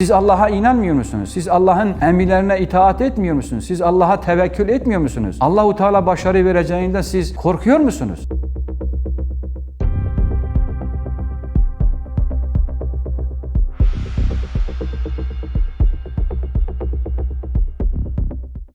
Siz Allah'a inanmıyor musunuz? Siz Allah'ın emirlerine itaat etmiyor musunuz? Siz Allah'a tevekkül etmiyor musunuz? Allahu Teala başarı vereceğinden siz korkuyor musunuz?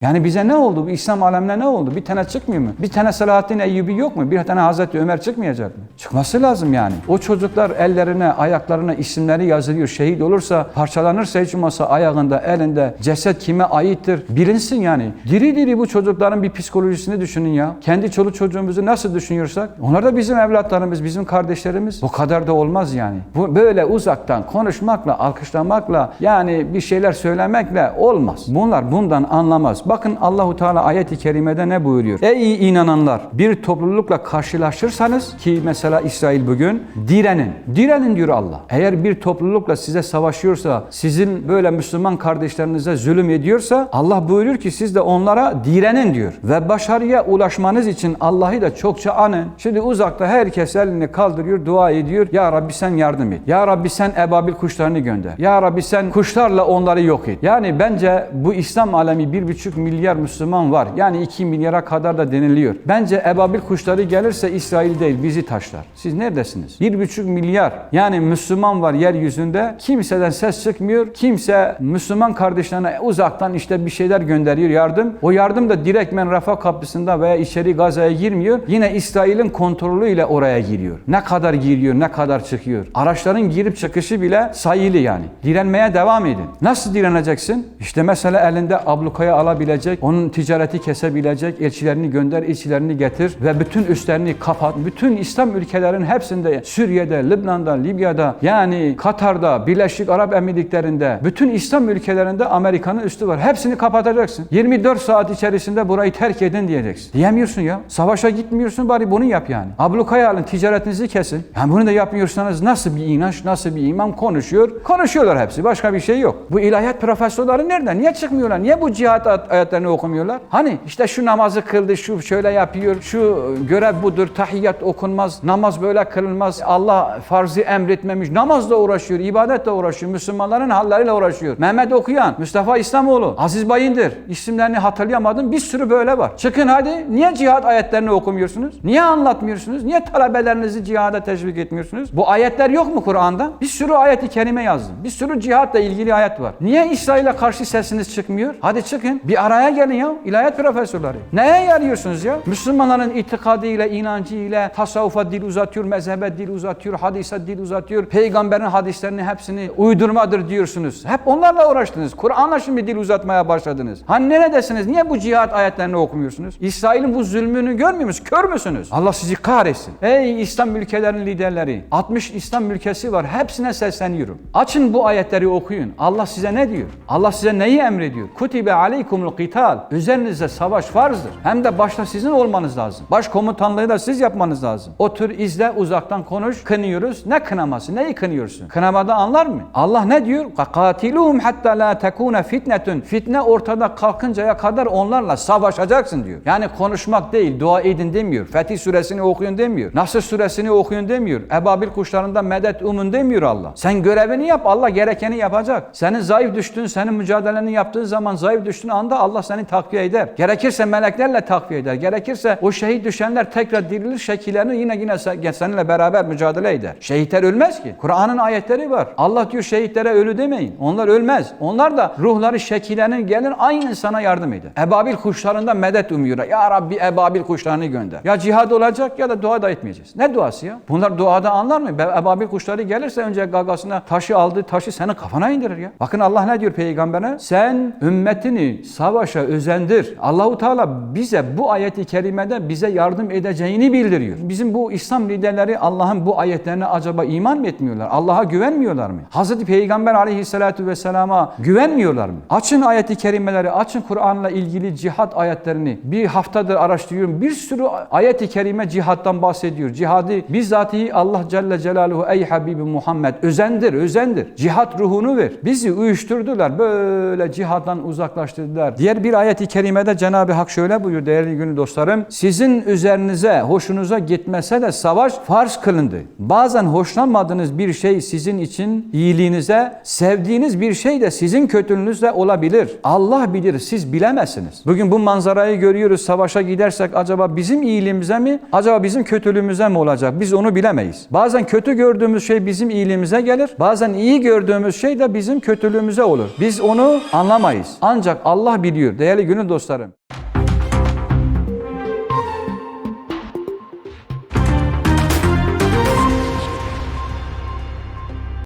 Yani bize ne oldu? Bu İslam alemine ne oldu? Bir tane çıkmıyor mu? Bir tane Selahaddin Eyyubi yok mu? Bir tane Hazreti Ömer çıkmayacak mı? Çıkması lazım yani. O çocuklar ellerine, ayaklarına isimleri yazılıyor. Şehit olursa, parçalanırsa hiç olmazsa ayağında, elinde ceset kime aittir bilinsin yani. Diri diri bu çocukların bir psikolojisini düşünün ya. Kendi çoluk çocuğumuzu nasıl düşünüyorsak onlar da bizim evlatlarımız, bizim kardeşlerimiz. Bu kadar da olmaz yani. Bu böyle uzaktan konuşmakla, alkışlamakla yani bir şeyler söylemekle olmaz. Bunlar bundan anlamaz. Bakın Allahu Teala ayet-i kerimede ne buyuruyor? Ey inananlar bir toplulukla karşılaşırsanız ki mesela İsrail bugün direnin. Direnin diyor Allah. Eğer bir toplulukla size savaşıyorsa, sizin böyle Müslüman kardeşlerinize zulüm ediyorsa Allah buyuruyor ki siz de onlara direnin diyor. Ve başarıya ulaşmanız için Allah'ı da çokça anın. Şimdi uzakta herkes elini kaldırıyor, dua ediyor. Ya Rabbi sen yardım et. Ya Rabbi sen ebabil kuşlarını gönder. Ya Rabbi sen kuşlarla onları yok et. Yani bence bu İslam alemi bir buçuk milyar Müslüman var. Yani 2 milyara kadar da deniliyor. Bence ebabil kuşları gelirse İsrail değil bizi taşlar. Siz neredesiniz? Bir buçuk milyar yani Müslüman var yeryüzünde. Kimseden ses çıkmıyor. Kimse Müslüman kardeşlerine uzaktan işte bir şeyler gönderiyor yardım. O yardım da direktmen Rafa kapısında veya içeri Gaza'ya girmiyor. Yine İsrail'in kontrolüyle oraya giriyor. Ne kadar giriyor, ne kadar çıkıyor. Araçların girip çıkışı bile sayılı yani. Direnmeye devam edin. Nasıl direneceksin? İşte mesela elinde ablukaya alabilecek, onun ticareti kesebilecek, elçilerini gönder, elçilerini getir ve bütün üstlerini kapat. Bütün İslam ülkelerin hepsinde Suriye'de, Lübnan'da, Libya'da yani Katar'da, Birleşik Arap Emirlikleri'nde bütün İslam ülkelerinde Amerika'nın üstü var. Hepsini kapatacaksın. 24 saat içerisinde burayı terk edin diyeceksin. Diyemiyorsun ya. Savaşa gitmiyorsun bari bunu yap yani. Ablukaya alın, ticaretinizi kesin. Yani bunu da yapmıyorsanız nasıl bir inanç, nasıl bir iman konuşuyor? Konuşuyorlar hepsi. Başka bir şey yok. Bu ilahiyat profesörleri nerede? Niye çıkmıyorlar? Niye bu cihat ayet- ayetlerini okumuyorlar? Hani işte şu namazı kıldı, şu şöyle yapıyor, şu görev budur, tahiyyat okunmaz, namaz böyle kılınmaz, Allah farzı emretmemiş, namazla uğraşıyor, ibadetle uğraşıyor, Müslümanların halleriyle uğraşıyor. Mehmet Okuyan, Mustafa İslamoğlu, Aziz Bayındır, isimlerini hatırlayamadım, bir sürü böyle var. Çıkın hadi, niye cihat ayetlerini okumuyorsunuz? Niye anlatmıyorsunuz? Niye talebelerinizi cihada teşvik etmiyorsunuz? Bu ayetler yok mu Kur'an'da? Bir sürü ayeti kerime yazdım. Bir sürü cihatla ilgili ayet var. Niye İsrail'e karşı sesiniz çıkmıyor? Hadi çıkın. Bir araya gelin ya. İlahiyat profesörleri. Neye yarıyorsunuz ya? Müslümanların itikadıyla, inancıyla tasavvufa dil uzatıyor, mezhebe dil uzatıyor, hadise dil uzatıyor. Peygamberin hadislerini hepsini uydurmadır diyorsunuz. Hep onlarla uğraştınız. Kur'an'la şimdi dil uzatmaya başladınız. Hani neredesiniz? Niye bu cihat ayetlerini okumuyorsunuz? İsrail'in bu zulmünü görmüyor musunuz? Kör müsünüz? Allah sizi kahretsin. Ey İslam ülkelerinin liderleri. 60 İslam ülkesi var. Hepsine sesleniyorum. Açın bu ayetleri okuyun. Allah size ne diyor? Allah size neyi emrediyor? Kutibe aleykumul qital. Üzerinizde savaş farzdır. Hem de başta sizin olmanız lazım. Baş komutanlığı da siz yapmanız lazım. Otur izle uzaktan konuş. Kınıyoruz. Ne kınaması? Neyi kınıyorsun? Kınamada anlar mı? Allah ne diyor? Katiluhum hatta la tekune fitnetun. Fitne ortada kalkıncaya kadar onlarla savaşacaksın diyor. Yani konuşmak değil, dua edin demiyor. Fetih suresini okuyun demiyor. Nasır suresini okuyun demiyor. Ebabil kuşlarından medet umun demiyor Allah. Sen görevini yap, Allah gerekeni yapacak. Senin zayıf düştüğün, senin mücadeleni yaptığın zaman zayıf düştüğün anda Allah seni takviye eder. Gerekirse meleklerle takviye eder. Gerekirse o şehit düşenler tekrar dirilir şekillerini yine yine sen- seninle beraber mücadele eder. Şehitler ölmez ki. Kur'an'ın ayetleri var. Allah diyor şehitlere ölü demeyin. Onlar ölmez. Onlar da ruhları şekillenir gelir aynı sana yardım eder. Ebabil kuşlarından medet umuyor. Ya Rabbi ebabil kuşlarını gönder. Ya cihad olacak ya da dua da etmeyeceğiz. Ne duası ya? Bunlar duada anlar mı? Ebabil kuşları gelirse önce gagasına taşı aldı, taşı senin kafana indirir ya. Bakın Allah ne diyor peygambere? Sen ümmetini savaşa özendir. Allahu Teala bize bu ayeti kerimede bize yardım edeceğini bildiriyor. Bizim bu İslam liderleri Allah'ın bu ayetlerine acaba iman mı etmiyorlar? Allah'a güvenmiyorlar mı? Hazreti Peygamber aleyhissalatu vesselama güvenmiyorlar mı? Açın ayeti kerimeleri, açın Kur'an'la ilgili cihat ayetlerini. Bir haftadır araştırıyorum. Bir sürü ayeti kerime cihattan bahsediyor. Cihadı bizzatihi Allah Celle Celaluhu ey Habibi Muhammed özendir, özendir. Cihat ruhunu ver. Bizi uyuşturdular. Böyle cihattan uzaklaştırdılar. Diğer bir ayet-i kerimede Cenab-ı Hak şöyle buyuruyor değerli günü dostlarım. Sizin üzerinize hoşunuza gitmese de savaş farz kılındı. Bazen hoşlanmadığınız bir şey sizin için iyiliğinize, sevdiğiniz bir şey de sizin kötülüğünüzle olabilir. Allah bilir, siz bilemezsiniz. Bugün bu manzarayı görüyoruz. Savaşa gidersek acaba bizim iyiliğimize mi, acaba bizim kötülüğümüze mi olacak? Biz onu bilemeyiz. Bazen kötü gördüğümüz şey bizim iyiliğimize gelir. Bazen iyi gördüğümüz şey de bizim kötülüğümüze olur. Biz onu anlamayız. Ancak Allah biliyor değerli günün dostlarım.